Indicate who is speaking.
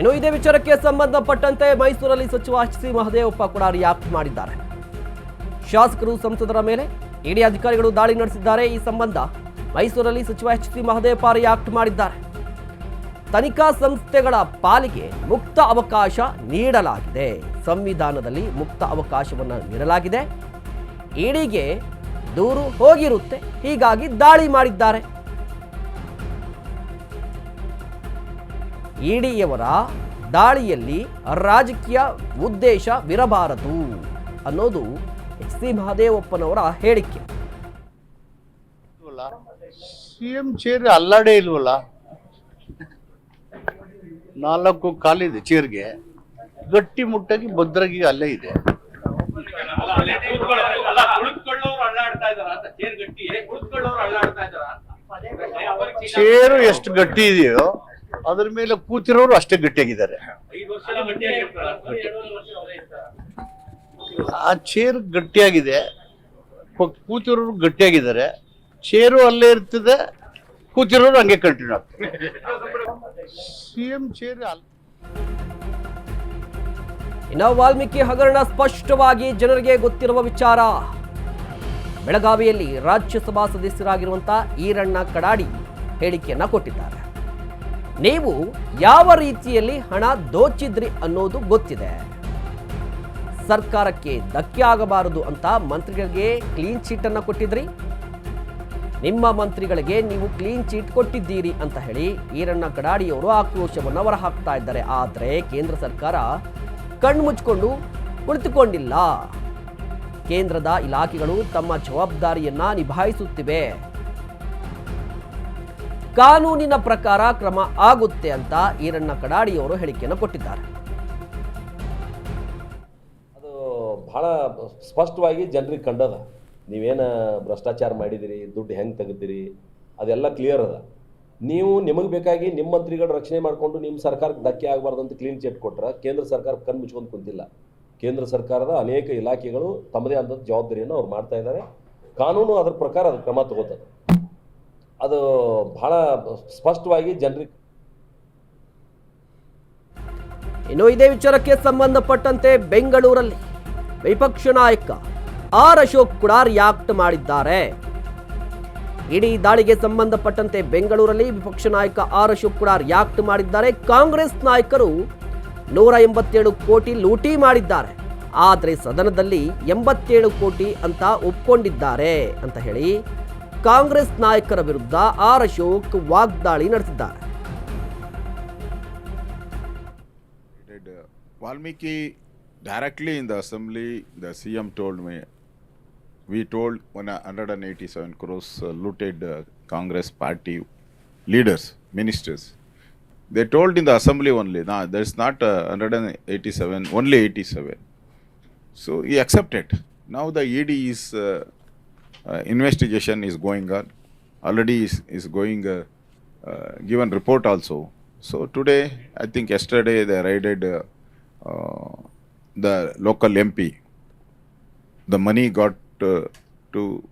Speaker 1: ಇನ್ನು ಇದೇ ವಿಚಾರಕ್ಕೆ ಸಂಬಂಧಪಟ್ಟಂತೆ ಮೈಸೂರಲ್ಲಿ ಸಚಿವ ಎಚ್ ಸಿ ಮಹದೇವಪ್ಪ ಕೂಡ ರಿಯಾಕ್ಟ್ ಮಾಡಿದ್ದಾರೆ. ಶಾಸಕರು ಸಂಸದರ ಮೇಲೆ ಇಡಿ ಅಧಿಕಾರಿಗಳು ದಾಳಿ ನಡೆಸಿದ್ದಾರೆ. ಈ ಸಂಬಂಧ ಮೈಸೂರಲ್ಲಿ ಸಚಿವ ಎಚ್ ಸಿ ಮಹದೇವಪ್ಪ ರಿಯಾಕ್ಟ್ ಮಾಡಿದ್ದಾರೆ. ತನಿಖಾ ಸಂಸ್ಥೆಗಳ ಪಾಲಿಗೆ ಮುಕ್ತ ಅವಕಾಶ ನೀಡಲಾಗಿದೆ. ಸಂವಿಧಾನದಲ್ಲಿ ಮುಕ್ತ ಅವಕಾಶವನ್ನು ನೀಡಲಾಗಿದೆ. ಇಡಿಗೆ ದೂರು ಹೋಗಿರುತ್ತೆ. ಹೀಗಾಗಿ ದಾಳಿ ಮಾಡಿದ್ದಾರೆ. ಇಡಿಯವರ ದಾಳಿಯಲ್ಲಿ ರಾಜಕೀಯ ಉದ್ದೇಶ ಉದ್ದೇಶವಿರಬಾರದು ಅನ್ನೋದು ಎಚ್ ಸಿ ಮಹದೇವಪ್ಪನವರ ಹೇಳಿಕೆ
Speaker 2: ಸಿಎಂ ಚೇರ್ ಅಲ್ಲಾಡೇ ಇಲ್ವಲ್ಲ ನಾಲ್ಕು ಕಾಲಿದೆ ಚೇರ್ಗೆ ಗಟ್ಟಿ ಮುಟ್ಟಾಗಿ ಭದ್ರಾಗಿ ಅಲ್ಲೇ ಇದೆ
Speaker 3: ಚೇರು
Speaker 2: ಎಷ್ಟು ಗಟ್ಟಿ ಇದೆಯೋ ಅದ್ರ ಮೇಲೆ ಕೂತಿರೋರು ಅಷ್ಟೇ ಗಟ್ಟಿಯಾಗಿದ್ದಾರೆ. ಆ ಚೇರ್ ಗಟ್ಟಿಯಾಗಿದೆ. ಕೂತಿರೋರು ಗಟ್ಟಿಯಾಗಿದ್ದಾರೆ. ಚೇರು ಅಲ್ಲೇ ಇರ್ತದೆ. ಕೂತಿರೋರು ಹಂಗೆ ಕಂಟಿನ್ಯೂ ಆಗ್ತದೆ ಸಿಎಂ ಚೇರ್ ಅಲ್ಲ
Speaker 1: ಇನ್ನು ವಾಲ್ಮೀಕಿ ಹಗರಣ ಸ್ಪಷ್ಟವಾಗಿ ಜನರಿಗೆ ಗೊತ್ತಿರುವ ವಿಚಾರ. ಬೆಳಗಾವಿಯಲ್ಲಿ ರಾಜ್ಯಸಭಾ ಸದಸ್ಯರಾಗಿರುವಂತಹ ಈರಣ್ಣ ಕಡಾಡಿ ಹೇಳಿಕೆಯನ್ನ ಕೊಟ್ಟಿದ್ದಾರೆ. ನೀವು ಯಾವ ರೀತಿಯಲ್ಲಿ ಹಣ ದೋಚಿದ್ರಿ ಅನ್ನೋದು ಗೊತ್ತಿದೆ. ಸರ್ಕಾರಕ್ಕೆ ಧಕ್ಕೆ ಆಗಬಾರದು ಅಂತ ಮಂತ್ರಿಗಳಿಗೆ ಕ್ಲೀನ್ ಚೀಟ್ ಅನ್ನ ಕೊಟ್ಟಿದ್ರಿ. ನಿಮ್ಮ ಮಂತ್ರಿಗಳಿಗೆ ನೀವು ಕ್ಲೀನ್ ಚೀಟ್ ಕೊಟ್ಟಿದ್ದೀರಿ ಅಂತ ಹೇಳಿ ಈರಣ್ಣ ಕಡಾಡಿಯವರು ಆಕ್ರೋಶವನ್ನು ಹೊರಹಾಕ್ತಾ ಇದ್ದಾರೆ. ಆದರೆ ಕೇಂದ್ರ ಸರ್ಕಾರ ಕಣ್ಣು ಮುಚ್ಕೊಂಡು ಕುಳಿತುಕೊಂಡಿಲ್ಲ. ಕೇಂದ್ರದ ಇಲಾಖೆಗಳು ತಮ್ಮ ಜವಾಬ್ದಾರಿಯನ್ನು ನಿಭಾಯಿಸುತ್ತಿವೆ. ಕಾನೂನಿನ ಪ್ರಕಾರ ಕ್ರಮ ಆಗುತ್ತೆ ಅಂತ ಈರಣ್ಣ ಕಡಾಡಿಯವರು ಹೇಳಿಕೆಯನ್ನು ಕೊಟ್ಟಿದ್ದಾರೆ.
Speaker 4: ಅದು ಬಹಳ ಸ್ಪಷ್ಟವಾಗಿ ಜನರಿಗೆ ಕಂಡದ. ನೀವೇನು ಭ್ರಷ್ಟಾಚಾರ ಮಾಡಿದಿರಿ, ದುಡ್ಡು ಹೆಂಗೆ ತೆಗಿತೀರಿ ಅದೆಲ್ಲ ಕ್ಲಿಯರ್ ಅದ. ನೀವು ನಿಮಗೆ ಬೇಕಾಗಿ ನಿಮ್ಮ ಮಂತ್ರಿಗಳು ರಕ್ಷಣೆ ಮಾಡಿಕೊಂಡು ನಿಮ್ಮ ಸರ್ಕಾರಕ್ಕೆ ಧಕ್ಕೆ ಆಗಬಾರ್ದು ಅಂತ ಕ್ಲೀನ್ ಚಿಟ್ ಕೊಟ್ರೆ ಕೇಂದ್ರ ಸರ್ಕಾರ ಕಣ್ಣು ಮುಚ್ಕೊಂಡು ಕುಂತಿಲ್ಲ. ಕೇಂದ್ರ ಸರ್ಕಾರದ ಅನೇಕ ಇಲಾಖೆಗಳು ತಮ್ಮದೇ ಆದಂಥ ಜವಾಬ್ದಾರಿಯನ್ನು ಅವ್ರು ಮಾಡ್ತಾ ಇದ್ದಾರೆ. ಕಾನೂನು ಅದರ ಪ್ರಕಾರ ಅದು ಕ್ರಮ ತಗೋತದೆ. ಅದು ಬಹಳ ಸ್ಪಷ್ಟವಾಗಿ ಜನರಿಗೆ
Speaker 1: ಇನ್ನು ಇದೇ ವಿಚಾರಕ್ಕೆ ಸಂಬಂಧಪಟ್ಟಂತೆ ಬೆಂಗಳೂರಲ್ಲಿ ವಿಪಕ್ಷ ನಾಯಕ ಆರ್ ಅಶೋಕ್ ಕೂಡ ರಿಯಾಕ್ಟ್ ಮಾಡಿದ್ದಾರೆ. ಇಡೀ ದಾಳಿಗೆ ಸಂಬಂಧಪಟ್ಟಂತೆ ಬೆಂಗಳೂರಲ್ಲಿ ವಿಪಕ್ಷ ನಾಯಕ ಆರ್ ಅಶೋಕ್ ಕೂಡ ರಿಯಾಕ್ಟ್ ಮಾಡಿದ್ದಾರೆ. ಕಾಂಗ್ರೆಸ್ ನಾಯಕರು ನೂರ ಎಂಬತ್ತೇಳು ಕೋಟಿ ಲೂಟಿ ಮಾಡಿದ್ದಾರೆ. ಆದರೆ ಸದನದಲ್ಲಿ ಎಂಬತ್ತೇಳು ಕೋಟಿ ಅಂತ ಒಪ್ಕೊಂಡಿದ್ದಾರೆ ಅಂತ ಹೇಳಿ ಕಾಂಗ್ರೆಸ್ ನಾಯಕರ ವಿರುದ್ಧ ಆರ್ ಅಶೋಕ್ ವಾಗ್ದಾಳಿ ನಡೆಸಿದ್ದಾರೆ.
Speaker 5: Valmiki directly in the assembly the C M told me we told one hundred and eighty seven crores looted Congress party leaders ministers they told in the assembly only ನಾ that not hundred and eighty seven only eighty seven so he accepted ನಾವು the E D is investigation is going on. Already is, is going, uh, uh, given report also. So today, I think yesterday they raided uh, uh, the local MP. The money got uh, to